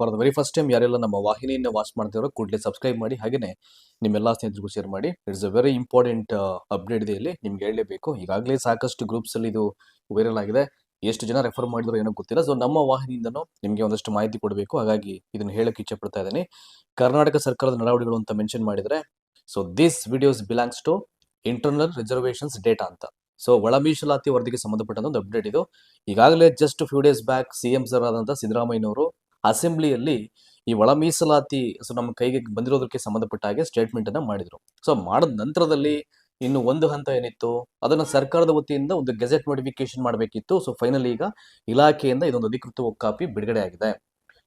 For the very first time ಯಾರೆಲ್ಲ ನಮ್ಮ ವಾಹಿನಿಯನ್ನು watch ಮಾಡ್ತಿರೋ ಕೂಡಲೇ ಸಬ್ಸ್ಕ್ರೈಬ್ ಮಾಡಿ ಹಾಗೆಯೇ ನಿಮ್ಮೆಲ್ಲ ಸ್ನೇಹಿತರಿಗೂ ಶೇರ್ ಮಾಡಿ. It's a very important update ಇದೆ ಇಲ್ಲಿ ನಿಮ್ಗೆ ಹೇಳಲೇಬೇಕು. ಈಗಾಗಲೇ ಸಾಕಷ್ಟು ಗ್ರೂಪ್ಸ್ ಅಲ್ಲಿ ಇದು ವೈರಲ್ ಆಗಿದೆ. ಎಷ್ಟು ಜನ ರೆಫರ್ ಮಾಡಿದ್ರು ಏನೋ ಗೊತ್ತಿಲ್ಲ. ಸೊ ನಮ್ಮ ವಾಹಿನಿಯಿಂದನೂ ನಿಮಗೆ ಒಂದಷ್ಟು ಮಾಹಿತಿ ಕೊಡಬೇಕು. ಹಾಗಾಗಿ ಇದನ್ನು ಹೇಳಕ್ಕೆ ಇಚ್ಛೆ ಪಡ್ತಾ ಇದ್ದೀನಿ. ಕರ್ನಾಟಕ ಸರ್ಕಾರದ ನಡಾವಳಿಗಳು ಅಂತ ಮೆನ್ಷನ್ ಮಾಡಿದರೆ so this videos belongs to internal reservations data ಅಂತ. ಸೊ ಒಳ ಮೀಸಲಾತಿ ವರದಿಗೆ ಸಂಬಂಧಪಟ್ಟಂತ ಒಂದು ಅಪ್ಡೇಟ್ ಇದು. ಈಗಾಗಲೇ just few days back C M sir ಆದಂತ ಸಿದ್ದರಾಮಯ್ಯನವರು ಅಸೆಂಬ್ಲಿಯಲ್ಲಿ ಈ ಒಳ ಮೀಸಲಾತಿ, ಸೊ ನಮ್ಮ ಕೈಗೆ ಬಂದಿರೋದಕ್ಕೆ ಸಂಬಂಧಪಟ್ಟ ಹಾಗೆ ಸ್ಟೇಟ್ಮೆಂಟ್ ಅನ್ನ ಮಾಡಿದ್ರು. ಸೊ ಮಾಡಿದ ನಂತರದಲ್ಲಿ ಇನ್ನು ಒಂದು ಹಂತ ಏನಿತ್ತು? ಅದನ್ನ ಸರ್ಕಾರದ ವತಿಯಿಂದ ಒಂದು ಗೆಜೆಟ್ ನೋಟಿಫಿಕೇಶನ್ ಮಾಡಬೇಕಿತ್ತು. ಸೊ ಫೈನಲ್ ಈಗ ಇಲಾಖೆಯಿಂದ ಇದೊಂದು ಅಧಿಕೃತ ಕಾಪಿ ಬಿಡುಗಡೆ ಆಗಿದೆ.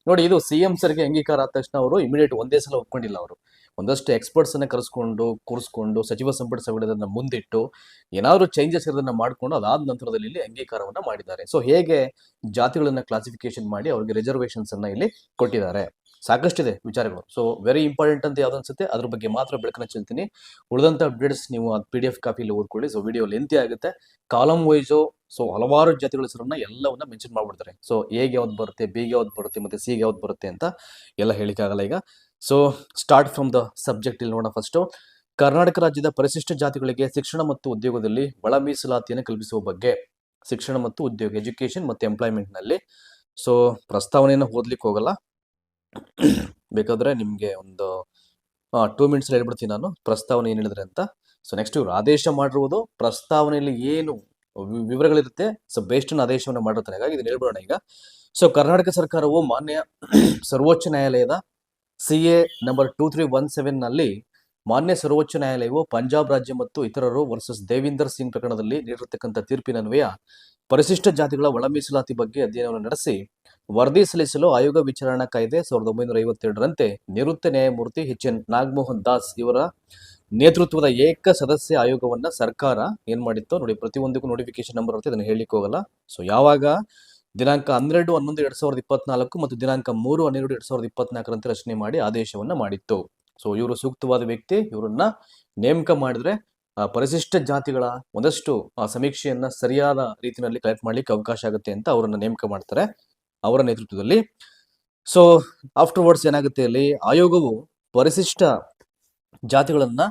ನೋಡಿ ಇದು ಸಿಎಂ ಸರ್ಗೆ ಅಂಗೀಕಾರ ಆದ ತಕ್ಷಣ ಅವರು ಇಮಿಡಿಯೇಟ್ ಒಂದೇ ಸಲ ಒಪ್ಕೊಂಡಿಲ್ಲ ಅವರು. ಒಂದಷ್ಟು ಎಕ್ಸ್ಪರ್ಟ್ಸ್ ಅನ್ನ ಕರೆಸ್ಕೊಂಡು, ಕೂರಿಸ್ಕೊಂಡು, ಸಚಿವ ಸಂಪುಟ ಸಭೆಗಳನ್ನು ಮುಂದಿಟ್ಟು ಏನಾದರೂ ಚೇಂಜಸ್ ಇರೋದನ್ನು ಮಾಡಿಕೊಂಡು ಅದಾದ ನಂತರದಲ್ಲಿ ಇಲ್ಲಿ ಅಂಗೀಕಾರವನ್ನ ಮಾಡಿದ್ದಾರೆ. ಸೊ ಹೇಗೆ ಜಾತಿಗಳನ್ನ ಕ್ಲಾಸಿಫಿಕೇಶನ್ ಮಾಡಿ ಅವ್ರಿಗೆ ರಿಸರ್ವೇಷನ್ಸನ್ನು ಇಲ್ಲಿ ಕೊಟ್ಟಿದ್ದಾರೆ? ಸಾಕಷ್ಟಿದೆ ವಿಚಾರಗಳು. ಸೊ ವೆರಿ ಇಂಪಾರ್ಟೆಂಟ್ ಅಂತ ಯಾವ್ದು ಅನ್ಸುತ್ತೆ? ಅದ್ರ ಬಗ್ಗೆ ಮಾತ್ರ ಬೆಳಕನ್ನ ಚೆಲ್ತೀನಿ ಉಳಿದಂತ ಅಪ್ಡೇಟ್ಸ್ ನೀವು ಪಿ ಡಿ ಎಫ್ ಕಾಪಿಲಿ ಓದ್ಕೊಳ್ಳಿ. ಸೊ ವಿಡಿಯೋ ಲೆಂತಿ ಆಗುತ್ತೆ. ಕಾಲಮ್ ವೈಸು ಸೊ ಹಲವಾರು ಜಾತಿಗಳ ಹೆಸರನ್ನ ಎಲ್ಲವನ್ನ ಮೆನ್ಷನ್ ಮಾಡ್ಬಿಡ್ತಾರೆ. ಸೊ ಎಗೆ ಯಾವ್ದು ಬರುತ್ತೆ ಬಿಗೆ ಯಾವ್ದು ಬರುತ್ತೆ, ಮತ್ತೆ ಸಿಗೆ ಯಾವ್ದು ಬರುತ್ತೆ ಅಂತ ಎಲ್ಲ ಹೇಳಿಕ್ಕಾಗಲ್ಲ ಈಗ. So start from the subject ಇಲ್ಲಿ ನೋಡೋಣ ಫಸ್ಟು ಕರ್ನಾಟಕ ರಾಜ್ಯದ ಪರಿಶಿಷ್ಟ ಜಾತಿಗಳಿಗೆ ಶಿಕ್ಷಣ ಮತ್ತು ಉದ್ಯೋಗದಲ್ಲಿ ಒಳ ಮೀಸಲಾತಿಯನ್ನು ಕಲ್ಪಿಸುವ ಬಗ್ಗೆ ಶಿಕ್ಷಣ ಮತ್ತು ಉದ್ಯೋಗ ಎಜುಕೇಶನ್ ಮತ್ತು ಎಂಪ್ಲಾಯ್ಮೆಂಟ್ನಲ್ಲಿ ಸೊ ಪ್ರಸ್ತಾವನೆಯನ್ನು ಓದ್ಲಿಕ್ಕೆ ಹೋಗಲ್ಲ. ಬೇಕಾದ್ರೆ ನಿಮಗೆ ಒಂದು ಟೂ ಮಿನಿಟ್ಸ್ ಹೇಳ್ಬಿಡ್ತೀನಿ ನಾನು. ಪ್ರಸ್ತಾವನೆ ಏನು ಹೇಳಿದ್ರೆ ಅಂತ. ಸೊ ನೆಕ್ಸ್ಟ್ ಇವರು ಆದೇಶ ಮಾಡಿರುವುದು ಪ್ರಸ್ತಾವನೆಯಲ್ಲಿ ಏನು ವಿವರಗಳಿರುತ್ತೆ. ಸೊ ಬೇಸ್ಟ್ ಆದೇಶವನ್ನು ಮಾಡಿರ್ತಾರೆ. ಹಾಗಾಗಿ ಇದನ್ನ ಹೇಳ್ಬಿಡೋಣ ಈಗ. ಸೊ ಕರ್ನಾಟಕ ಸರ್ಕಾರವು ಮಾನ್ಯ, ಸರ್ವೋಚ್ಚ ನ್ಯಾಯಾಲಯದ C A number two three one ಸೆವೆನ್ನಲ್ಲಿ ಮಾನ್ಯ ಸರ್ವೋಚ್ಚ ನ್ಯಾಯಾಲಯವು ಪಂಜಾಬ್ ರಾಜ್ಯ ಮತ್ತು ಇತರರು ವರ್ಸಸ್ ದೇವಿಂದರ್ ಸಿಂಗ್ ಪ್ರಕರಣದಲ್ಲಿ ನೀಡಿರತಕ್ಕಂಥ ತೀರ್ಪಿನನ್ವಯ ಪರಿಶಿಷ್ಟ ಜಾತಿಗಳ ಒಳ ಮೀಸಲಾತಿ ಬಗ್ಗೆ ಅಧ್ಯಯನವನ್ನು ನಡೆಸಿ ವರದಿ ಸಲ್ಲಿಸಲು ಆಯೋಗ ವಿಚಾರಣಾ ಕಾಯ್ದೆ ಸಾವಿರದ ಒಂಬೈನೂರ ಐವತ್ತೆರಡರಂತೆ ನಿವೃತ್ತ ನ್ಯಾಯಮೂರ್ತಿ ಎಚ್ ಎನ್ ನಾಗಮೋಹನ್ ದಾಸ್ ಇವರ ನೇತೃತ್ವದ ಏಕ ಸದಸ್ಯ ಆಯೋಗವನ್ನ ಸರ್ಕಾರ ಏನ್ ಮಾಡಿತ್ತು ನೋಡಿ ಪ್ರತಿಯೊಂದಕ್ಕೂ ನೋಟಿಫಿಕೇಶನ್ ನಂಬರ್ ಇರುತ್ತೆ ಅದನ್ನ ಹೇಳಲಿಕ್ಕೆ ಹೋಗಲ್ಲ ಸೊ ಯಾವಾಗ ದಿನಾಂಕ ಹನ್ನೆರಡು, ಹನ್ನೊಂದು, ಎರಡ್ ಸಾವಿರದ ಇಪ್ಪತ್ನಾಲ್ಕು ಮತ್ತು ದಿನಾಂಕ ಮೂರು, ಹನ್ನೆರಡು, ಎರಡ್ ಸಾವಿರದ ಇಪ್ಪತ್ನಾಲ್ಕರಂತೆ ರಚನೆ ಮಾಡಿ ಆದೇಶವನ್ನ ಮಾಡಿತ್ತು. ಸೊ ಇವರು ಸೂಕ್ತವಾದ ವ್ಯಕ್ತಿ, ಇವರನ್ನ ನೇಮಕ ಮಾಡಿದ್ರೆ ಪರಿಶಿಷ್ಟ ಜಾತಿಗಳ ಒಂದಷ್ಟು ಸಮೀಕ್ಷೆಯನ್ನ ಸರಿಯಾದ ರೀತಿಯಲ್ಲಿ ಕಲೆಕ್ಟ್ ಮಾಡ್ಲಿಕ್ಕೆ ಅವಕಾಶ ಆಗುತ್ತೆ ಅಂತ ಅವರನ್ನ ನೇಮಕ ಮಾಡ್ತಾರೆ ಅವರ ನೇತೃತ್ವದಲ್ಲಿ. ಸೊ ಆಫ್ಟರ್ವರ್ಡ್ಸ್ ಏನಾಗುತ್ತೆ ಅಲ್ಲಿ, ಆಯೋಗವು ಪರಿಶಿಷ್ಟ ಜಾತಿಗಳನ್ನ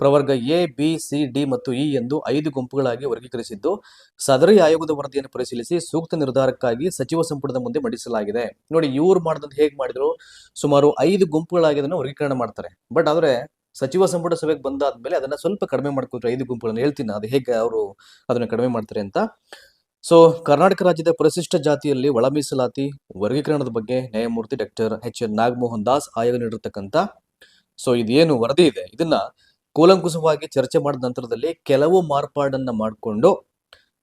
ಪ್ರವರ್ಗ ಎ, ಬಿ, ಸಿ, ಡಿ ಮತ್ತು ಇ ಎಂದು ಐದು ಗುಂಪುಗಳಾಗಿ ವರ್ಗೀಕರಿಸಿದ್ದು, ಸದರಿ ಆಯೋಗದ ವರದಿಯನ್ನು ಪರಿಶೀಲಿಸಿ ಸೂಕ್ತ ನಿರ್ಧಾರಕ್ಕಾಗಿ ಸಚಿವ ಸಂಪುಟದ ಮುಂದೆ ಮಂಡಿಸಲಾಗಿದೆ. ನೋಡಿ ಇವ್ರು ಮಾಡಿದಂತ ಹೇಗೆ ಮಾಡಿದ್ರು? ಸುಮಾರು ಐದು ಗುಂಪುಗಳಾಗಿ ಅದನ್ನು ವರ್ಗೀಕರಣ ಮಾಡ್ತಾರೆ. ಬಟ್ ಆದರೆ ಸಚಿವ ಸಂಪುಟ ಸಭೆಗೆ ಬಂದಾದ್ಮೇಲೆ ಅದನ್ನ ಸ್ವಲ್ಪ ಕಡಿಮೆ ಮಾಡ್ಕೊತಾರೆ ಐದು ಗುಂಪುಗಳನ್ನು. ಹೇಳ್ತೀನಿ ಅದು ಹೇಗೆ ಅವರು ಅದನ್ನ ಕಡಿಮೆ ಮಾಡ್ತಾರೆ ಅಂತ. ಸೊ, ಕರ್ನಾಟಕ ರಾಜ್ಯದ ಪರಿಶಿಷ್ಟ ಜಾತಿಯಲ್ಲಿ ಒಳ ಮೀಸಲಾತಿ ವರ್ಗೀಕರಣದ ಬಗ್ಗೆ ನ್ಯಾಯಮೂರ್ತಿ doctor H N Nagamohan Das ಆಯೋಗ ನೀಡಿರ್ತಕ್ಕಂಥ, ಸೊ ಇದೇನು ವರದಿ ಇದೆ. ಇದನ್ನ ಕೂಲಂಕುಷವಾಗಿ ಚರ್ಚೆ ಮಾಡಿದ ನಂತರದಲ್ಲಿ ಕೆಲವು ಮಾರ್ಪಾಡನ್ನ ಮಾಡಿಕೊಂಡು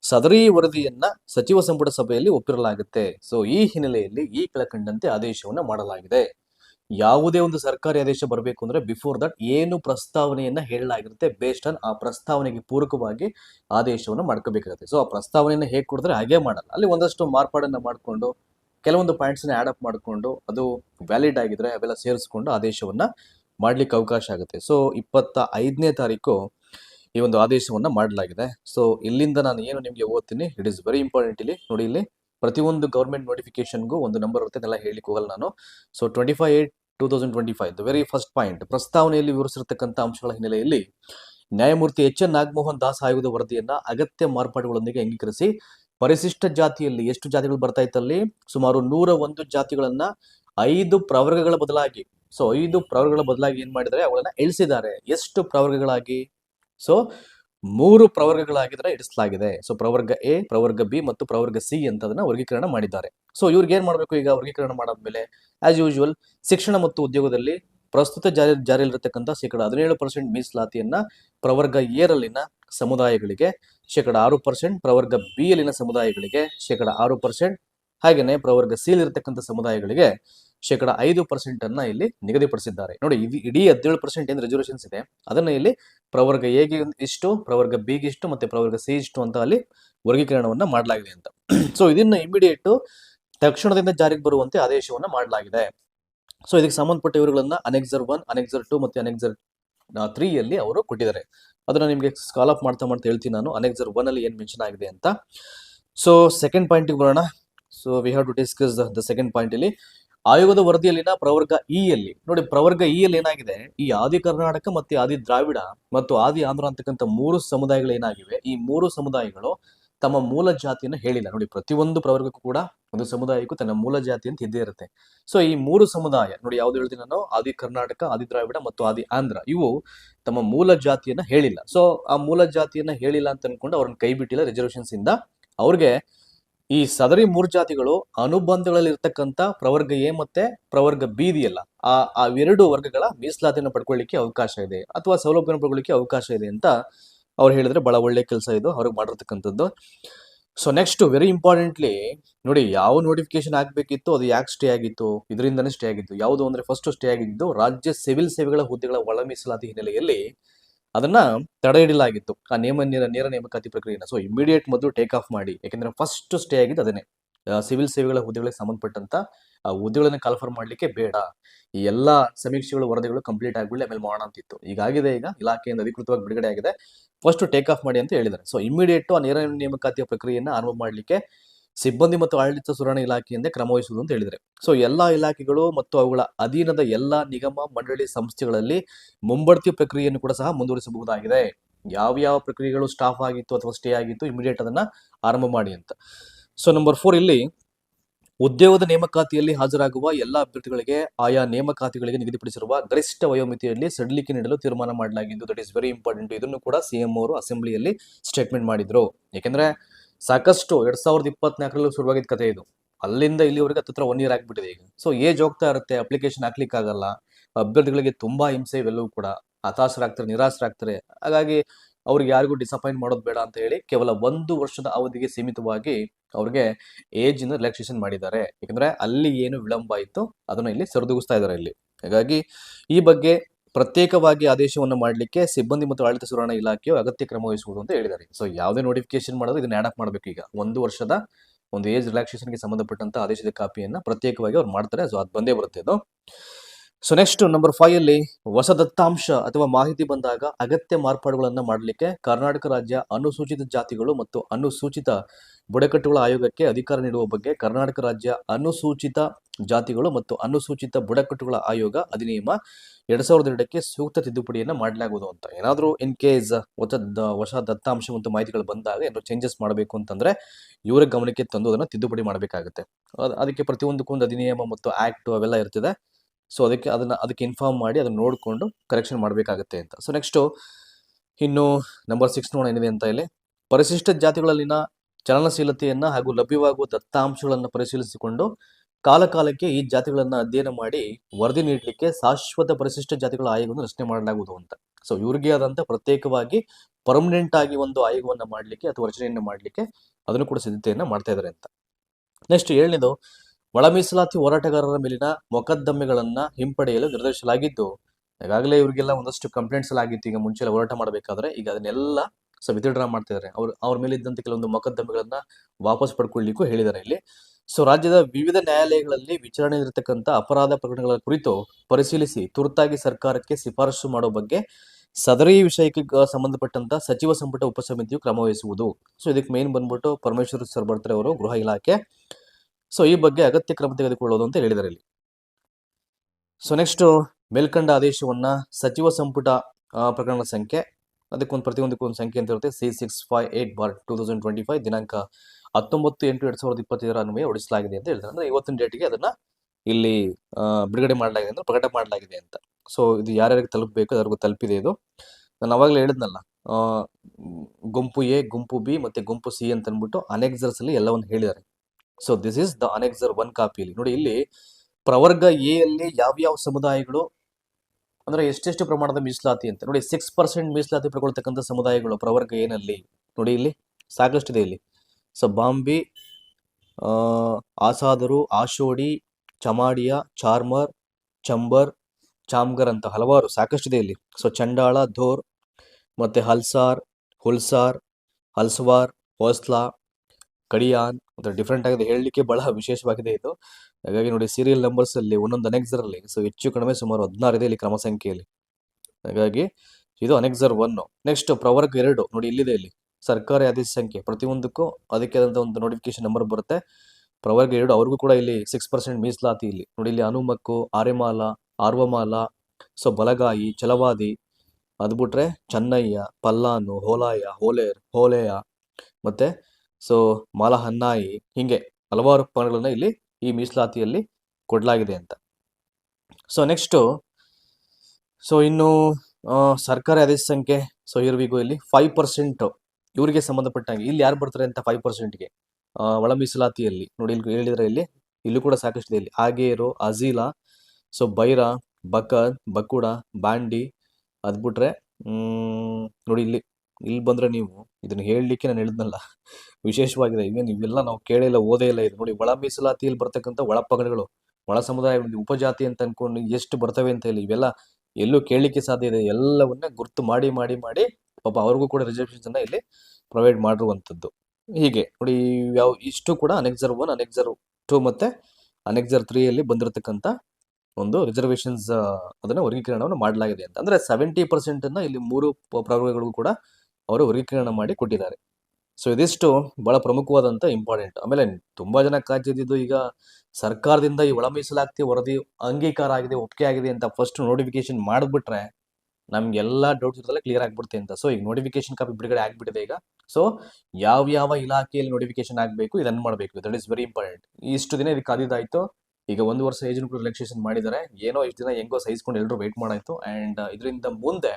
ಸದರಿ ವರದಿಯನ್ನ ಸಚಿವ ಸಂಪುಟ ಸಭೆಯಲ್ಲಿ ಒಪ್ಪಿರಲಾಗುತ್ತೆ. ಸೊ ಈ ಹಿನ್ನೆಲೆಯಲ್ಲಿ ಈ ಕೆಳಕಂಡಂತೆ ಆದೇಶವನ್ನ ಮಾಡಲಾಗಿದೆ. ಯಾವುದೇ ಒಂದು ಸರ್ಕಾರಿ ಆದೇಶ ಬರಬೇಕು ಅಂದ್ರೆ ಬಿಫೋರ್ ದಟ್ ಏನು ಪ್ರಸ್ತಾವನೆಯನ್ನ ಹೇಳಲಾಗಿರುತ್ತೆ ಬೇಸ್ಡ್ ಆನ್ ಆ ಪ್ರಸ್ತಾವನೆಗೆ ಪೂರಕವಾಗಿ ಆದೇಶವನ್ನು ಮಾಡ್ಕೋಬೇಕಾಗುತ್ತೆ. ಸೊ ಆ ಪ್ರಸ್ತಾವನೆಯನ್ನ ಹೇಗೆ ಕೊಡಿದ್ರೆ ಹಾಗೆ ಮಾಡಲ್ಲ. ಅಲ್ಲಿ ಒಂದಷ್ಟು ಮಾರ್ಪಾಡನ್ನ ಮಾಡಿಕೊಂಡು ಕೆಲವೊಂದು ಪಾಯಿಂಟ್ಸ್ನ ಆ್ಯಡ್ ಅಪ್ ಮಾಡಿಕೊಂಡು ಅದು ವ್ಯಾಲಿಡ್ ಆಗಿದ್ರೆ ಅವೆಲ್ಲ ಸೇರಿಸ್ಕೊಂಡು ಆದೇಶವನ್ನ ಮಾಡ್ಲಿಕ್ಕೆ ಅವಕಾಶ ಆಗುತ್ತೆ. ಸೊ ಇಪ್ಪತ್ತ ಐದನೇ ತಾರೀಕು ಈ ಒಂದು ಆದೇಶವನ್ನ ಮಾಡಲಾಗಿದೆ. ಸೊ ಇಲ್ಲಿಂದ ನಾನು ಏನು ನಿಮಗೆ ಓದ್ತೀನಿ? ಇಟ್ ಇಸ್ ವೆರಿ ಇಂಪಾರ್ಟೆಂಟ್ ಇಲ್ಲಿ. ನೋಡಿ ಇಲ್ಲಿ ಪ್ರತಿಯೊಂದು ಗೌರ್ಮೆಂಟ್ ನೋಟಿಫಿಕೇಶನ್ಗೂ ಒಂದು ನಂಬರ್ ಇರುತ್ತೆ ಅದೆಲ್ಲ ಹೇಳಿಕ್ಕೆ ಹೋಗಲ್ಲ ನಾನು. So twenty five eight two thousand twenty five the very first point ಪ್ರಸ್ತಾವನೆಯಲ್ಲಿ ವಿವರಿಸಿರ್ತಕ್ಕಂಥ ಅಂಶಗಳ ಹಿನ್ನೆಲೆಯಲ್ಲಿ ನ್ಯಾಯಮೂರ್ತಿ ಎಚ್ ಎನ್ ನಾಗಮೋಹನ್ ದಾಸ್ ಆಯೋಗದ ವರದಿಯನ್ನು ಅಗತ್ಯ ಮಾರ್ಪಾಡುಗಳೊಂದಿಗೆ ಅಂಗೀಕರಿಸಿ, ಪರಿಶಿಷ್ಟ ಜಾತಿಯಲ್ಲಿ ಎಷ್ಟು ಜಾತಿಗಳು ಬರ್ತಾ ಇತ್ತಲ್ಲಿ? ಸುಮಾರು ನೂರ ಒಂದು ಜಾತಿಗಳನ್ನ ಐದು ಪ್ರವರ್ಗಗಳ ಬದಲಾಗಿ ಸೊ ಐದು ಪ್ರವರ್ಗಗಳ ಬದಲಾಗಿ ಏನ್ ಮಾಡಿದರೆ ಅವುಗಳನ್ನ ಇಳಿಸಿದ್ದಾರೆ. ಎಷ್ಟು ಪ್ರವರ್ಗಗಳಾಗಿ? ಸೊ ಮೂರು ಪ್ರವರ್ಗಗಳಾಗಿದ್ರೆ ಇಡಿಸಲಾಗಿದೆ ಸೊ ಪ್ರವರ್ಗ ಎ ಪ್ರವರ್ಗ ಬಿ ಮತ್ತು ಪ್ರವರ್ಗ ಸಿ ಅಂತ ಅದನ್ನ ವರ್ಗೀಕರಣ ಮಾಡಿದ್ದಾರೆ. ಸೊ ಇವ್ರಿಗೆ ಏನ್ ಮಾಡ್ಬೇಕು ಈಗ ವರ್ಗೀಕರಣ ಮಾಡಾದ್ಮೇಲೆ? ಆಸ್ ಯೂಶುವಲ್ ಶಿಕ್ಷಣ ಮತ್ತು ಉದ್ಯೋಗದಲ್ಲಿ ಪ್ರಸ್ತುತ ಜಾರಿ, ಜಾರಿಯಲ್ಲಿರತಕ್ಕಂಥ ಶೇಕಡ ಹದಿನೇಳು ಪರ್ಸೆಂಟ್ ಮೀಸಲಾತಿಯನ್ನ ಪ್ರವರ್ಗ ಎರಲ್ಲಿನ ಸಮುದಾಯಗಳಿಗೆ, ಶೇಕಡ ಆರು ಪರ್ಸೆಂಟ್ ಪ್ರವರ್ಗ ಬಿ ಯಲ್ಲಿನ ಸಮುದಾಯಗಳಿಗೆ, ಶೇಕಡ ಆರು ಪರ್ಸೆಂಟ್ ಹಾಗೇನೇ ಪ್ರವರ್ಗ ಸಿ ಸಮುದಾಯಗಳಿಗೆ ಶೇಕಡ ಐದು ಪರ್ಸೆಂಟ್ ಅನ್ನ ಇಲ್ಲಿ ನಿಗದಿಪಡಿಸಿದ್ದಾರೆ. ನೋಡಿ ಇಡೀ ಹದಿನೇಳು ಪರ್ಸೆಂಟ್ ಏನು ರೆಸರ್ವೇಷನ್ಸ್ ಇದೆ, ಅದನ್ನ ಇಲ್ಲಿ ಪ್ರವರ್ಗ ಎಗೆ ಇಷ್ಟು, ಪ್ರವರ್ಗ ಬಿಗೆ ಇಷ್ಟು ಮತ್ತೆ ಪ್ರವರ್ಗ ಸಿ ಇಷ್ಟು ಅಂತ ಅಲ್ಲಿ ವರ್ಗೀಕರಣವನ್ನ ಮಾಡಲಾಗಿದೆ ಅಂತ. ಸೊ ಇದನ್ನ ಇಮಿಡಿಯೇಟ್ ತಕ್ಷಣದಿಂದ ಜಾರಿಗೆ ಬರುವಂತೆ ಆದೇಶವನ್ನ ಮಾಡಲಾಗಿದೆ. ಸೊ ಇದಕ್ಕೆ ಸಂಬಂಧಪಟ್ಟ ವಿವರಗಳನ್ನ ಅನೆಕ್ಸರ್ ಒನ್ ಅನೆಕ್ಸರ್ ಟು ಮತ್ತೆ ಅನೆಕ್ಸರ್ ತ್ರೀ ಅಲ್ಲಿ ಅವರು ಕೊಟ್ಟಿದ್ದಾರೆ. ಅದನ್ನ ನಿಮಗೆ ಸ್ಕಾಲ್ ಅಪ್ ಮಾಡ್ತಾ ಮಾಡ್ತಾ ಹೇಳ್ತೀನಿ ನಾನು. ಅನೆಕ್ಸರ್ ಒನ್ ಅಲ್ಲಿ ಏನು ಮೆನ್ಷನ್ ಆಗಿದೆ ಅಂತ. ಸೊ ಸೆಕೆಂಡ್ ಪಾಯಿಂಟ್ಗೆ ಬರೋಣ. So we have to discuss the second point ಇಲ್ಲಿ. ಆಯೋಗದ ವರದಿಯಲ್ಲಿನ ಪ್ರವರ್ಗ ಇ ಯಲ್ಲಿ. ನೋಡಿ, ಪ್ರವರ್ಗ ಇ ಯಲ್ಲಿ ಏನಾಗಿದೆ? ಈ ಆದಿ ಕರ್ನಾಟಕ ಮತ್ತೆ ಆದಿ ದ್ರಾವಿಡ ಮತ್ತು ಆದಿ ಆಂಧ್ರ ಅಂತಕ್ಕಂಥ ಮೂರು ಸಮುದಾಯಗಳು ಏನಾಗಿವೆ? ಈ ಮೂರು ಸಮುದಾಯಗಳು ತಮ್ಮ ಮೂಲ ಜಾತಿಯನ್ನು ಹೇಳಿಲ್ಲ. ನೋಡಿ, ಪ್ರತಿಯೊಂದು ಪ್ರವರ್ಗಕ್ಕೂ ಕೂಡ ಒಂದು ಸಮುದಾಯಕ್ಕೂ ತನ್ನ ಮೂಲ ಜಾತಿ ಅಂತ ಇದ್ದೇ ಇರುತ್ತೆ. ಸೊ ಈ ಮೂರು ಸಮುದಾಯ, ನೋಡಿ, ಯಾವ್ದು ಹೇಳ್ತೀನಿ ನಾನು? ಆದಿ ಕರ್ನಾಟಕ, ಆದಿ ದ್ರಾವಿಡ ಮತ್ತು ಆದಿ ಆಂಧ್ರ. ಇವು ತಮ್ಮ ಮೂಲ ಜಾತಿಯನ್ನ ಹೇಳಿಲ್ಲ. ಸೊ ಆ ಮೂಲ ಜಾತಿಯನ್ನ ಹೇಳಿಲ್ಲ ಅಂತ ಅನ್ಕೊಂಡು ಅವ್ರನ್ನ ಕೈ ಬಿಟ್ಟಿಲ್ಲ ರಿಸರ್ವೇಶನ್ಸ್ ಇಂದ. ಅವ್ರಿಗೆ ಈ ಸದರಿ ಮೂರ್ ಜಾತಿಗಳು ಅನುಬಂಧಗಳಲ್ಲಿ ಇರ್ತಕ್ಕಂಥ ಪ್ರವರ್ಗ ಎ ಮತ್ತೆ ಪ್ರವರ್ಗ ಬಿ ಇದೆಯಲ್ಲ, ಆ ಆ ಎರಡು ವರ್ಗಗಳ ಮೀಸಲಾತಿಯನ್ನು ಪಡ್ಕೊಳ್ಳಿಕ್ಕೆ ಅವಕಾಶ ಇದೆ ಅಥವಾ ಸೌಲಭ್ಯವನ್ನು ಪಡ್ಕೊಳ್ಳಿಕ್ಕೆ ಅವಕಾಶ ಇದೆ ಅಂತ ಅವ್ರು ಹೇಳಿದ್ರೆ ಬಹಳ ಒಳ್ಳೆ ಕೆಲಸ ಇದು ಅವ್ರಿಗೆ ಮಾಡಿರ್ತಕ್ಕಂಥದ್ದು. ಸೊ ನೆಕ್ಸ್ಟ್ ವೆರಿ ಇಂಪಾರ್ಟೆಂಟ್ಲಿ ನೋಡಿ ಯಾವ ನೋಟಿಫಿಕೇಶನ್ ಆಗಬೇಕಿತ್ತು ಅದು ಯಾಕೆ ಸ್ಟೇ ಆಗಿತ್ತು? ಇದರಿಂದನೇ ಸ್ಟೇ ಆಗಿತ್ತು. ಯಾವುದು ಅಂದ್ರೆ ಫಸ್ಟ್ ಸ್ಟೇ ಆಗಿದ್ದು ರಾಜ್ಯ ಸಿವಿಲ್ ಸೇವೆಗಳ ಹುದ್ದೆಗಳ ಒಳ ಮೀಸಲಾತಿ ಹಿನ್ನೆಲೆಯಲ್ಲಿ ಅದನ್ನ ತಡೆ ಹಿಡಿಲಾಗಿತ್ತು ಆ ನೇಮ ನೇರ ನೇರ ನೇಮಕಾತಿ ಪ್ರಕ್ರಿಯೆನ. ಸೊ ಇಮಿಡಿಯೇಟ್ ಮೊದಲು ಟೇಕ್ ಆಫ್ ಮಾಡಿ. ಯಾಕೆಂದ್ರೆ ಫಸ್ಟ್ ಸ್ಟೇ ಆಗಿದ್ದು ಅದನ್ನೇ. ಸಿವಿಲ್ ಸೇವೆಗಳ ಹುದ್ದೆಗಳಿಗೆ ಸಂಬಂಧಪಟ್ಟಂತ ಹುದ್ದೆಗಳನ್ನ ಕಾಲ್ಫರ್ ಮಾಡ್ಲಿಕ್ಕೆ ಬೇಡ. ಈ ಎಲ್ಲಾ ಸಮೀಕ್ಷೆಗಳು, ವರದಿಗಳು ಕಂಪ್ಲೀಟ್ ಆಗ್ಬಿಡಿ ಆಮೇಲೆ ಮಾಡೋಣ ಅಂತಿತ್ತು. ಈಗಾಗಿದೆ ಈಗ. ಇಲಾಖೆಯಿಂದ ಅಧಿಕೃತವಾಗಿ ಬಿಡುಗಡೆ ಆಗಿದೆ. ಫಸ್ಟ್ ಟೇಕ್ ಆಫ್ ಮಾಡಿ ಅಂತ ಹೇಳಿದ್ದಾರೆ. ಸೊ ಇಮಿಡಿಯೇಟ್ ಆ ನೇರ ನೇಮಕಾತಿಯ ಪ್ರಕ್ರಿಯೆಯನ್ನು ಆರಂಭ ಮಾಡಲಿಕ್ಕೆ ಸಿಬ್ಬಂದಿ ಮತ್ತು ಆಡಳಿತ ಸುಧಾರಣಾ ಇಲಾಖೆಯಿಂದ ಕ್ರಮ ವಹಿಸುವುದು ಅಂತ ಹೇಳಿದರೆ ಸೊ ಎಲ್ಲ ಇಲಾಖೆಗಳು ಮತ್ತು ಅವುಗಳ ಅಧೀನದ ಎಲ್ಲ ನಿಗಮ, ಮಂಡಳಿ, ಸಂಸ್ಥೆಗಳಲ್ಲಿ ಮುಂಬಡ್ತಿ ಪ್ರಕ್ರಿಯೆಯನ್ನು ಕೂಡ ಸಹ ಮುಂದುವರಿಸಬಹುದಾಗಿದೆ. ಯಾವ ಯಾವ ಪ್ರಕ್ರಿಯೆಗಳು ಸ್ಟಾಫ್ ಆಗಿತ್ತು ಅಥವಾ ಸ್ಟೇ ಆಗಿತ್ತು, ಇಮಿಡಿಯೇಟ್ ಅದನ್ನ ಆರಂಭ ಮಾಡಿ ಅಂತ. ಸೊ ನಂಬರ್ ಫೋರ್ ಇಲ್ಲಿ ಉದ್ಯೋಗದ ನೇಮಕಾತಿಯಲ್ಲಿ ಹಾಜರಾಗುವ ಎಲ್ಲ ಅಭ್ಯರ್ಥಿಗಳಿಗೆ ಆಯಾ ನೇಮಕಾತಿಗಳಿಗೆ ನಿಗದಿಪಡಿಸಿರುವ ಗರಿಷ್ಠ ವಯೋಮಿತಿಯಲ್ಲಿ ಸಡಿಲಿಕೆ ನೀಡಲು ತೀರ್ಮಾನ ಮಾಡಲಾಗಿದ್ದು ದಟ್ ಇಸ್ ವೆರಿ ಇಂಪಾರ್ಟೆಂಟ್ ಇದನ್ನು ಕೂಡ ಸಿಎಂ ಅವರು ಅಸೆಂಬ್ಲಿಯಲ್ಲಿ ಸ್ಟೇಟ್ಮೆಂಟ್ ಮಾಡಿದ್ರು. ಯಾಕೆಂದ್ರೆ ಸಾಕಷ್ಟು ಎರಡ್ ಸಾವಿರದ ಇಪ್ಪತ್ನಾಲ್ಕರಲ್ಲಿ ಶುರುವಾಗಿದ್ದ ಕಥೆ ಇದು. ಅಲ್ಲಿಂದ ಇಲ್ಲಿವರೆಗೆ ಹತ್ತಿರ ಒನ್ ಇಯರ್ ಆಗಿಬಿಟ್ಟಿದೆ ಈಗ. ಸೊ ಏಜ್ ಹೋಗ್ತಾ ಇರುತ್ತೆ ಅಪ್ಲಿಕೇಶನ್ ಹಾಕ್ಲಿಕ್ಕೆ ಆಗಲ್ಲ ಅಭ್ಯರ್ಥಿಗಳಿಗೆ ತುಂಬಾ ಹಿಂಸೆ ಇವೆಲ್ಲವೂ ಕೂಡ. ಹತಾಶರಾಗ್ತಾರೆ, ನಿರಾಶರಾಗ್ತಾರೆ. ಹಾಗಾಗಿ ಅವ್ರಿಗೆ ಯಾರಿಗೂ ಡಿಸಪಾಯಿಂಟ್ ಮಾಡೋದು ಬೇಡ ಅಂತ ಹೇಳಿ ಕೇವಲ ಒಂದು ವರ್ಷದ ಅವಧಿಗೆ ಸೀಮಿತವಾಗಿ ಅವ್ರಿಗೆ ಏಜ್ ಇಂದ ರಿಲ್ಯಾಕ್ಸೇಷನ್ ಮಾಡಿದ್ದಾರೆ. ಯಾಕಂದ್ರೆ ಅಲ್ಲಿ ಏನು ವಿಳಂಬ ಇತ್ತು, ಅದನ್ನ ಇಲ್ಲಿ ಸರಿದೂಗಿಸ್ತಾ ಇದ್ದಾರೆ ಇಲ್ಲಿ. ಹಾಗಾಗಿ ಈ ಬಗ್ಗೆ ಪ್ರತ್ಯೇಕವಾಗಿ ಆದೇಶವನ್ನು ಮಾಡಲಿಕ್ಕೆ ಸಿಬ್ಬಂದಿ ಮತ್ತು ಆಡಳಿತ ಸುಧಾರಣಾ ಇಲಾಖೆಯು ಅಗತ್ಯ ಕ್ರಮ ವಹಿಸುವುದು ಅಂತ ಹೇಳಿದ್ದಾರೆ. ಸೊ ಯಾವುದೇ ನೋಟಿಫಿಕೇಶನ್ ಮಾಡೋದು ಇದನ್ನ ಆಡ್ ಅಪ್ ಮಾಡಬೇಕು ಈಗ. ಒಂದು ವರ್ಷದ ಒಂದು ಏಜ್ ರಿಲ್ಯಾಕ್ಸೇಷನ್ಗೆ ಸಂಬಂಧಪಟ್ಟಂತ ಆದೇಶದ ಕಾಪಿಯನ್ನು ಪ್ರತ್ಯೇಕವಾಗಿ ಅವ್ರು ಮಾಡ್ತಾರೆ. ಸೊ ಅದು ಬಂದೇ ಬರುತ್ತೆ ಅದು. ಸೊ ನೆಕ್ಸ್ಟ್ ನಂಬರ್ ಫೈವ್ ಅಲ್ಲಿ ಹೊಸ ದತ್ತಾಂಶ ಅಥವಾ ಮಾಹಿತಿ ಬಂದಾಗ ಅಗತ್ಯ ಮಾರ್ಪಾಡುಗಳನ್ನು ಮಾಡಲಿಕ್ಕೆ ಕರ್ನಾಟಕ ರಾಜ್ಯ ಅನುಸೂಚಿತ ಜಾತಿಗಳು ಮತ್ತು ಅನುಸೂಚಿತ ಬುಡಕಟ್ಟುಗಳ ಆಯೋಗಕ್ಕೆ ಅಧಿಕಾರ ನೀಡುವ ಬಗ್ಗೆ ಕರ್ನಾಟಕ ರಾಜ್ಯ ಅನುಸೂಚಿತ ಜಾತಿಗಳು ಮತ್ತು ಅನುಸೂಚಿತ ಬುಡಕಟ್ಟುಗಳ ಆಯೋಗ ಅಧಿನಿಯಮ ಎರಡ್ ಸಾವಿರದ ಎರಡಕ್ಕೆ ಸೂಕ್ತ ತಿದ್ದುಪಡಿಯನ್ನು ಮಾಡಲಾಗುವುದು ಅಂತ. ಏನಾದರೂ ಇನ್ ಕೇಸ್ ಹೊಸ ಹೊಸ ದತ್ತಾಂಶ ಮತ್ತು ಮಾಹಿತಿಗಳು ಬಂದಾಗ ಏನಾದ್ರು ಚೇಂಜಸ್ ಮಾಡಬೇಕು ಅಂತಂದ್ರೆ ಇವರ ಗಮನಕ್ಕೆ ತಂದು ಅದನ್ನ ತಿದ್ದುಪಡಿ ಮಾಡಬೇಕಾಗುತ್ತೆ. ಅದಕ್ಕೆ ಅದಕ್ಕೆ ಪ್ರತಿಯೊಂದಕ್ಕೊಂದು ಅಧಿನಿಯಮ ಮತ್ತು ಆಕ್ಟ್ ಅವೆಲ್ಲ ಇರ್ತದೆ. ಸೊ ಅದಕ್ಕೆ ಅದನ್ನ, ಅದಕ್ಕೆ ಇನ್ಫಾರ್ಮ್ ಮಾಡಿ ಅದನ್ನ ನೋಡಿಕೊಂಡು ಕರೆಕ್ಷನ್ ಮಾಡಬೇಕಾಗುತ್ತೆ ಅಂತ. ಸೊ ನೆಕ್ಸ್ಟ್ ಇನ್ನು ನಂಬರ್ ಸಿಕ್ಸ್ ನೋಡೋಣ ಏನಿದೆ ಅಂತ ಇಲ್ಲಿ ಪರಿಶಿಷ್ಟ ಜಾತಿಗಳಲ್ಲಿನ ಚಲನಶೀಲತೆಯನ್ನು ಹಾಗೂ ಲಭ್ಯವಾಗುವ ದತ್ತಾಂಶಗಳನ್ನು ಪರಿಶೀಲಿಸಿಕೊಂಡು ಕಾಲಕಾಲಕ್ಕೆ ಈ ಜಾತಿಗಳನ್ನ ಅಧ್ಯಯನ ಮಾಡಿ ವರದಿ ನೀಡಲಿಕ್ಕೆ ಶಾಶ್ವತ ಪರಿಶಿಷ್ಟ ಜಾತಿಗಳ ಆಯೋಗವನ್ನು ರಚನೆ ಮಾಡಲಾಗುವುದು ಅಂತ. ಸೊ ಇವ್ರಿಗೆ ಆದಂತ ಪ್ರತ್ಯೇಕವಾಗಿ ಪರ್ಮನೆಂಟ್ ಆಗಿ ಒಂದು ಆಯೋಗವನ್ನ ಮಾಡಲಿಕ್ಕೆ ಅಥವಾ ರಚನೆಯನ್ನು ಮಾಡಲಿಕ್ಕೆ ಅದನ್ನು ಕೂಡ ಸಿದ್ಧತೆಯನ್ನ ಮಾಡ್ತಾ ಇದ್ದಾರೆ ಅಂತ. ನೆಕ್ಸ್ಟ್ ಏಳನೇದು, ಒಳ ಮೀಸಲಾತಿ ಹೋರಾಟಗಾರರ ಮೇಲಿನ ಮೊಕದ್ದಮೆಗಳನ್ನ ಹಿಂಪಡೆಯಲು ನಿರ್ದೇಶಿಸಲಾಗಿದ್ದು ಈಗಾಗಲೇ ಇವರಿಗೆಲ್ಲ ಒಂದಷ್ಟು ಕಂಪ್ಲೇಂಟ್ಸ್ ಎಲ್ಲ ಆಗಿತ್ತು. ಈಗ ಮುಂಚೆ ಹೋರಾಟ ಮಾಡಬೇಕಾದ್ರೆ ಈಗ ಅದನ್ನೆಲ್ಲ ಸೊ ವಿತ್ಡ್ರಾ ಮಾಡ್ತಿದ್ದಾರೆ ಅವ್ರು, ಅವ್ರ ಮೇಲೆ ಇದ್ದಂತ ಕೆಲವೊಂದು ಮೊಕದ್ದಮೆಗಳನ್ನ ವಾಪಸ್ ಪಡ್ಕೊಳ್ಳಿಕ್ಕೂ ಹೇಳಿದ್ದಾರೆ ಇಲ್ಲಿ. ಸೊ ರಾಜ್ಯದ ವಿವಿಧ ನ್ಯಾಯಾಲಯಗಳಲ್ಲಿ ವಿಚಾರಣೆಯಲ್ಲಿರ್ತಕ್ಕಂಥ ಅಪರಾಧ ಪ್ರಕರಣಗಳ ಕುರಿತು ಪರಿಶೀಲಿಸಿ ತುರ್ತಾಗಿ ಸರ್ಕಾರಕ್ಕೆ ಶಿಫಾರಸು ಮಾಡುವ ಬಗ್ಗೆ ಸದರಿ ವಿಷಯಕ್ಕೆ ಸಂಬಂಧಪಟ್ಟಂತ ಸಚಿವ ಸಂಪುಟ ಉಪಸಮಿತಿಯು ಕ್ರಮ ವಹಿಸುವುದು. ಸೊ ಇದಕ್ಕೆ ಮೇನ್ ಬಂದ್ಬಿಟ್ಟು ಪರಮೇಶ್ವರ್ ಸರ್ ಬರ್ತಾರೆ ಅವರು ಗೃಹ ಇಲಾಖೆ. ಸೊ ಈ ಬಗ್ಗೆ ಅಗತ್ಯ ಕ್ರಮ ತೆಗೆದುಕೊಳ್ಳೋದು ಅಂತ ಹೇಳಿದ್ದಾರೆ ಇಲ್ಲಿ. ಸೊ ನೆಕ್ಸ್ಟ್ ಮೇಲ್ಕಂಡ ಆದೇಶವನ್ನ ಸಚಿವ ಸಂಪುಟ ಪ್ರಕರಣ ಸಂಖ್ಯೆ. ಅದಕ್ಕೊಂದು ಪ್ರತಿಯೊಂದಕ್ಕೊಂದು ಸಂಖ್ಯೆ ಅಂತ ಇರುತ್ತೆ. C six five eight bar two thousand twenty five ದಿನಾಂಕ ಹತ್ತೊಂಬತ್ತು ಎಂಟು ಎರಡು ಸಾವಿರದ ಇಪ್ಪತ್ತೈದರ ಅನ್ವಯ ಹೊಡಿಸಲಾಗಿದೆ ಅಂತ ಹೇಳ್ತಾರೆ. ಅಂದ್ರೆ ಇವತ್ತಿನ ಡೇಟಿಗೆ ಅದನ್ನ ಇಲ್ಲಿ ಬಿಡುಗಡೆ ಮಾಡಲಾಗಿದೆ ಅಂದರೆ ಪ್ರಕಟ ಮಾಡಲಾಗಿದೆ ಅಂತ. ಸೊ ಇದು ಯಾರ್ಯಾರಿಗೆ ತಲುಪಬೇಕು ಅದರಿಗೂ ತಲುಪಿದೆ ಇದು? ನಾನು ಅವಾಗಲೇ ಹೇಳಿದ್ನಲ್ಲ ಗುಂಪು ಎ ಗುಂಪು ಬಿ ಮತ್ತೆ ಗುಂಪು ಸಿ ಅಂತ ಅಂದ್ಬಿಟ್ಟು ಅನೆಕ್ಸರ್ಸ್ ಅಲ್ಲಿ ಎಲ್ಲವನ್ನು ಹೇಳಿದ್ದಾರೆ. So this is the annexure one ಕಾಪಿಯಲ್ಲಿ ನೋಡಿ, ಇಲ್ಲಿ ಪ್ರವರ್ಗ ಎ ಅಲ್ಲಿ ಯಾವ್ಯಾವ ಸಮುದಾಯಗಳು ಅಂದ್ರೆ ಎಷ್ಟೆಷ್ಟು ಪ್ರಮಾಣದ ಮೀಸಲಾತಿ ಅಂತ. ನೋಡಿ ಸಿಕ್ಸ್ ಪರ್ಸೆಂಟ್ ಮೀಸಲಾತಿ ಪಡ್ಕೊಳ್ತಕ್ಕಂಥ ಸಮುದಾಯಗಳು ಪ್ರವರ್ಗ ಏನಲ್ಲಿ. ನೋಡಿ ಇಲ್ಲಿ ಸಾಕಷ್ಟಿದೆ ಇಲ್ಲಿ. ಸೊ ಬಾಂಬಿ ಆಸಾದರು, ಆಶೋಡಿ, ಚಮಾಡಿಯ, ಚಾರ್ಮರ್, ಚಂಬರ್, ಚಾಮ್ಗರ್ ಅಂತ ಹಲವಾರು ಸಾಕಷ್ಟಿದೆ ಇಲ್ಲಿ. ಸೊ ಚಂಡಾಳ, ಧೋರ್, ಮತ್ತೆ ಹಲ್ಸಾರ್, ಹುಲ್ಸಾರ್, ಹಲ್ಸ್ವಾರ್, ಹೋಸ್ಲಾ ಕಡಿಯಾನ್ ಒಂಥರ ಡಿಫ್ರೆಂಟ್ ಆಗಿದೆ ಹೇಳಲಿಕ್ಕೆ ಬಹಳ ವಿಶೇಷವಾಗಿದೆ ಇದು. ಹಾಗಾಗಿ ನೋಡಿ ಸೀರಿಯಲ್ ನಂಬರ್ಸ್ ಅಲ್ಲಿ ಒಂದೊಂದು ಅನೆಕ್ಸರ್ ಅಲ್ಲಿ ಸೊ ಹೆಚ್ಚು ಕಡಿಮೆ ಸುಮಾರು ಹದಿನಾರು ಇದೆ ಇಲ್ಲಿ ಕ್ರಮ ಸಂಖ್ಯೆಯಲ್ಲಿ. ಹಾಗಾಗಿ ಇದು ಅನೆಕ್ಸರ್ ಒನ್ ನೆಕ್ಸ್ಟ್ ಪ್ರವರ್ಗ ಎರಡು, ನೋಡಿ ಇಲ್ಲಿದೆ ಇಲ್ಲಿ. ಸರ್ಕಾರಿ ಆದೇಶ ಸಂಖ್ಯೆ, ಪ್ರತಿಯೊಂದಕ್ಕೂ ಅದಕ್ಕೆ ಆದಂಥ ಒಂದು ನೋಟಿಫಿಕೇಶನ್ ನಂಬರ್ ಬರುತ್ತೆ. ಪ್ರವರ್ಗ ಎರಡು, ಅವ್ರಿಗೂ ಕೂಡ ಇಲ್ಲಿ ಸಿಕ್ಸ್ ಪರ್ಸೆಂಟ್ ಮೀಸಲಾತಿ ಇಲ್ಲಿ. ನೋಡಿ ಇಲ್ಲಿ ಹನುಮಕ್ಕು, ಆರೆಮಾಲ, ಆರ್ವಮಾಲ ಸೊ ಬಲಗಾಯಿ ಚಲವಾದಿ ಅದು ಬಿಟ್ರೆ ಚೆನ್ನಯ್ಯ, ಪಲ್ಲಾನು, ಹೋಲಾಯ ಹೋಲೇರ್ ಹೋಲೆಯ, ಮತ್ತೆ ಸೊ ಮಾಲಹನ್ನಾಯಿ ಹೀಗೆ ಹಲವಾರು ಪಾನಗಳನ್ನು ಇಲ್ಲಿ ಈ ಮೀಸಲಾತಿಯಲ್ಲಿ ಕೊಡಲಾಗಿದೆ ಅಂತ. ಸೊ ನೆಕ್ಸ್ಟು ಸೊ ಇನ್ನು ಸರ್ಕಾರಿ ಆದೇಶ ಸಂಖ್ಯೆ ಸೊ ಇರ್ವಿಗೂ ಇಲ್ಲಿ. ಫೈವ್ ಪರ್ಸೆಂಟ್ ಇವರಿಗೆ ಸಂಬಂಧಪಟ್ಟಂಗೆ ಇಲ್ಲಿ ಯಾರು ಬರ್ತಾರೆ ಅಂತ ಫೈವ್ ಪರ್ಸೆಂಟ್ಗೆ ಒಳ ಮೀಸಲಾತಿಯಲ್ಲಿ. ನೋಡಿ, ಇಲ್ಲಿ ಹೇಳಿದ್ರೆ ಇಲ್ಲಿ, ಇಲ್ಲೂ ಕೂಡ ಸಾಕಷ್ಟು ಇದೆ ಇಲ್ಲಿ. ಆಗೇರು ಅಜೀಲಾ ಸೊ ಬೈರಾ ಬಕರ್ ಬಕುಡ, ಬಾಂಡಿ, ಅದ್ಬಿಟ್ರೆ ನೋಡಿ ಇಲ್ಲಿ. ಇಲ್ಲಿ ಬಂದ್ರೆ ನೀವು ಇದನ್ನ ಹೇಳಲಿಕ್ಕೆ ನಾನು ಹೇಳಿದ್ನಲ್ಲ ವಿಶೇಷವಾಗಿದೆ, ಇವೇನು ಇವೆಲ್ಲ ನಾವು ಕೇಳಿಲ್ಲ ಓದೇ ಇಲ್ಲ ಇದು ನೋಡಿ, ಒಳ ಮೀಸಲಾತಿಯಲ್ಲಿ ಬರ್ತಕ್ಕಂಥ ಒಳ ಪಗಡಗಳು ಒಳ ಸಮುದಾಯ ಉಪಜಾತಿ ಅಂತ ಅನ್ಕೊಂಡು ಎಷ್ಟು ಬರ್ತವೆ ಅಂತ ಹೇಳಿ, ಇವೆಲ್ಲ ಎಲ್ಲೂ ಕೇಳಲಿಕ್ಕೆ ಸಾಧ್ಯ ಇದೆ. ಎಲ್ಲವನ್ನ ಗುರ್ತು ಮಾಡಿ ಮಾಡಿ ಮಾಡಿ ಪಾಪ ಅವ್ರಿಗೂ ಕೂಡ ರಿಸರ್ವೇಷನ್ಸ್ ಅನ್ನ ಇಲ್ಲಿ ಪ್ರೊವೈಡ್ ಮಾಡಿರುವಂಥದ್ದು. ಹೀಗೆ ನೋಡಿ, ಯಾವ ಇಷ್ಟು ಕೂಡ ಅನೆಕ್ಸರ್ ಒನ್ ಅನೆಕ್ಸರ್ ಟು ಮತ್ತೆ ಅನೆಕ್ಸರ್ ತ್ರೀಯಲ್ಲಿ ಬಂದಿರತಕ್ಕಂಥ ಒಂದು ರಿಸರ್ವೇಷನ್ಸ್ ಅದನ್ನ ವರ್ಗೀಕರಣವನ್ನು ಮಾಡಲಾಗಿದೆ ಅಂತ. ಅಂದ್ರೆ ಸೆವೆಂಟಿ ಪರ್ಸೆಂಟ್ ಅನ್ನ ಇಲ್ಲಿ ಮೂರು ಪ- ಪ್ರವರ್ಗಗಳಿಗೂ ಕೂಡ ಅವರು ವರ್ಗೀಕರಣ ಮಾಡಿ ಕೊಟ್ಟಿದ್ದಾರೆ. ಸೊ ಇದಿಷ್ಟು ಬಹಳ ಪ್ರಮುಖವಾದಂಥ ಇಂಪಾರ್ಟೆಂಟ್ ಆಮೇಲೆ ತುಂಬಾ ಜನ ಕಾಯ್ತಿದ್ದು ಈಗ ಸರ್ಕಾರದಿಂದ ಈ ಒಳ ವರದಿ ಅಂಗೀಕಾರ ಆಗಿದೆ, ಒಪ್ಪಿಗೆ ಆಗಿದೆ ಅಂತ ಫಸ್ಟ್ ನೋಟಿಫಿಕೇಶನ್ ಮಾಡಿಬಿಟ್ರೆ ನಮಗೆಲ್ಲ ಡೌಟ್ಸ್ ಇರೋದೆಲ್ಲ ಕ್ಲಿಯರ್ ಆಗ್ಬಿಡುತ್ತೆ ಅಂತ. ಸೊ ಈಗ ನೋಟಿಫಿಕೇಶನ್ ಕಾಪಿ ಬಿಡುಗಡೆ ಆಗ್ಬಿಟ್ಟಿದೆ ಈಗ. ಸೊ ಯಾವ ಯಾವ ಇಲಾಖೆಯಲ್ಲಿ ನೋಟಿಫಿಕೇಶನ್ ಆಗಬೇಕು, ಇದನ್ನು ಮಾಡಬೇಕು. ದಟ್ ಇಸ್ ವೆರಿ ಇಂಪಾರ್ಟೆಂಟ್ ಇಷ್ಟು ದಿನ ಇದಕ್ಕೆ ಕಾದಿದ್ದಾಯ್ತು ಈಗ ಒಂದು ವರ್ಷ ಏಜ್ ಕೂಡ ರಿಲ್ಯಾಕ್ಸೇಷನ್ ಮಾಡಿದ್ದಾರೆ. ಏನೋ ಇಷ್ಟು ದಿನ ಹೆಂಗೋ ಸಹಿಸ್ಕೊಂಡು ಎಲ್ಲರೂ ವೆಯ್ಟ್ ಮಾಡಾಯ್ತು. ಅಂಡ್ ಇದರಿಂದ ಮುಂದೆ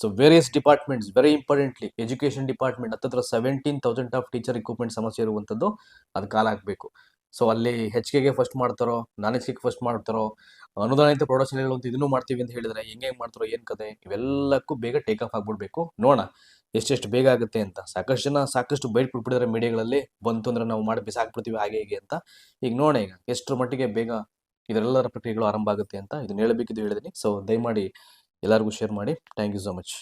so various departments very importantly education department ಹತ್ತತ್ರ seventeen thousand of teacher recruitment ಸಮಸ್ಯೆ ಇರುವಂಥದ್ದು ಅದು ಕಾಲ ಆಗಬೇಕು ಸೊ ಅಲ್ಲಿ ಹೆಚ್ಚಿಗೆಗೆ ಫಸ್ಟ್ ಮಾಡ್ತಾರೋ ನಾನ್ ಹೆಚ್ಚಿಗೆ ಫಸ್ಟ್ ಮಾಡ್ತಾರೋ, ಅನುದಾನಿತ ಪ್ರೊಡಕ್ಷನ್ಗಳು ಅಂತ ಇದನ್ನು ಮಾಡ್ತೀವಿ ಅಂತ ಹೇಳಿದ್ರೆ ಹೆಂಗೆ ಹೆಂಗೆ ಮಾಡ್ತಾರೋ, ಏನು ಕತೆ, ಇವೆಲ್ಲಕ್ಕೂ ಬೇಗ ಟೇಕ್ ಆಫ್ ಆಗ್ಬಿಡ್ಬೇಕು. ನೋಡೋಣ ಎಷ್ಟೆಷ್ಟು ಬೇಗ ಆಗುತ್ತೆ ಅಂತ. ಸಾಕಷ್ಟು ಜನ ಸಾಕಷ್ಟು ಬೈಟ್ ಕೊಟ್ಬಿಟ್ಟಿದ್ದಾರೆ ಮೀಡಿಯಾಗಳಲ್ಲಿ. ಬಂತು ಅಂದ್ರೆ ನಾವು ಮಾಡಿ ಬಿಸಾಕ್ಬಿಡ್ತೀವಿ ಹಾಗೆ ಹೀಗೆ ಅಂತ. ಈಗ ನೋಡೋಣ ಈಗ ಎಷ್ಟರ ಮಟ್ಟಿಗೆ ಬೇಗ ಇದರೆಲ್ಲರ ಪ್ರಕ್ರಿಯೆಗಳು ಆರಂಭ ಆಗುತ್ತೆ ಅಂತ ಇದನ್ನ ಹೇಳಬೇಕಿದ್ದು ಹೇಳಿದ್ದೀನಿ ಸೊ ದಯಮಾಡಿ ಎಲ್ಲರಿಗೂ ಶೇರ್ ಮಾಡಿ. Thank you so much